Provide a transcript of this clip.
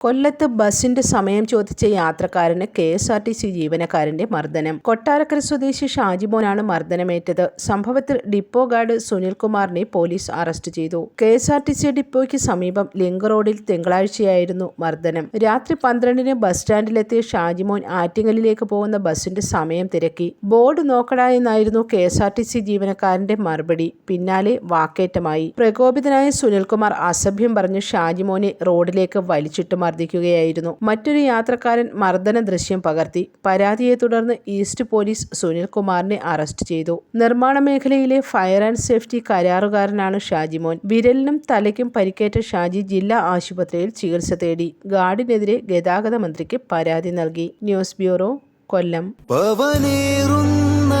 കൊല്ലത്ത് ബസിന്റെ സമയം ചോദിച്ച യാത്രക്കാരന് K S R T C ജീവനക്കാരന്റെ മർദ്ദനം. കൊട്ടാരക്കര സ്വദേശി ഷാജിമോനാണ് മർദ്ദനമേറ്റത്. സംഭവത്തിൽ ഡിപ്പോ ഗാർഡ് സുനിൽകുമാറിനെ പോലീസ് അറസ്റ്റ് ചെയ്തു. K S R T C ഡിപ്പോയ്ക്ക് സമീപം ലിങ്ക് റോഡിൽ തിങ്കളാഴ്ചയായിരുന്നു മർദ്ദനം. രാത്രി പന്ത്രണ്ടിന് ബസ് സ്റ്റാൻഡിലെത്തിയ ഷാജിമോൻ ആറ്റിങ്ങലിലേക്ക് പോകുന്ന ബസിന്റെ സമയം തിരക്കി. ബോർഡ് നോക്കടാ എന്നായിരുന്നു K S R T C ജീവനക്കാരന്റെ മറുപടി. പിന്നാലെ വാക്കേറ്റമായി. പ്രകോപിതനായ സുനിൽകുമാർ അസഭ്യം പറഞ്ഞ് ഷാജിമോനെ റോഡിലേക്ക് വലിച്ചിട്ട് മർദ്ദിക്കുകയായിരുന്നു. മറ്റൊരു യാത്രക്കാരൻ മർദ്ദന ദൃശ്യം പകർത്തി. പരാതിയെ തുടർന്ന് ഈസ്റ്റ് പോലീസ് സുനിൽകുമാറിനെ അറസ്റ്റ് ചെയ്തു. നിർമ്മാണ മേഖലയിലെ ഫയർ ആൻഡ് സേഫ്റ്റി കരാറുകാരനാണ് ഷാജിമോൻ. വിരലിനും തലയ്ക്കും പരിക്കേറ്റ ഷാജി ജില്ലാ ആശുപത്രിയിൽ ചികിത്സ തേടി. ഗാർഡിനെതിരെ ഗതാഗത മന്ത്രിക്ക് പരാതി നൽകി. News bureau Kollam. പവനേറുന്ന